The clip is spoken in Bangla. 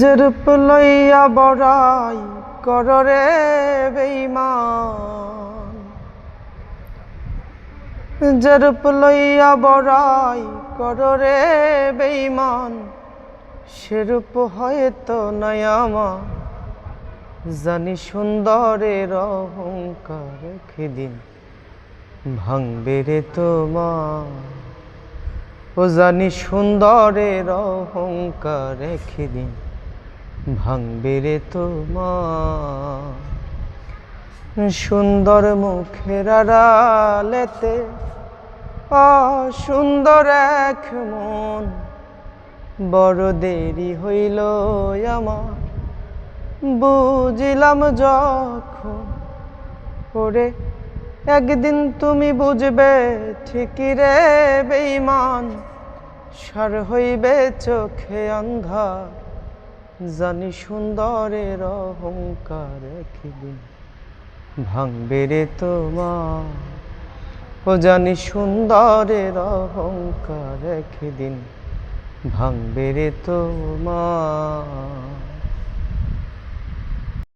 যেরূপ লইয়া বড়াই কররে বেইমান যেরূপ লইয়া বড়াই কররে বেইমান সেরূপ হয়তো নয় আমার, জানি সুন্দরের অহংকার খেদিন ভাঙবে রে তোমার। ও জানি সুন্দরের অহংকার খেদিন ভাঙবে রে তোমার। সুন্দর মুখের আড়ালেতে অসুন্দর এক মন। বড় দেরি হইল আমার। বুঝিলাম যখন ওরে একদিন তুমি বুঝবে ঠিকই রে বেইমান সার হইবে চোখে অন্ধা জানি সুন্দরের অহংকার একদিন ভাঙবে রে তোমার। ও জানি সুন্দরের অহংকার একদিন ভাঙবে রে তোমার।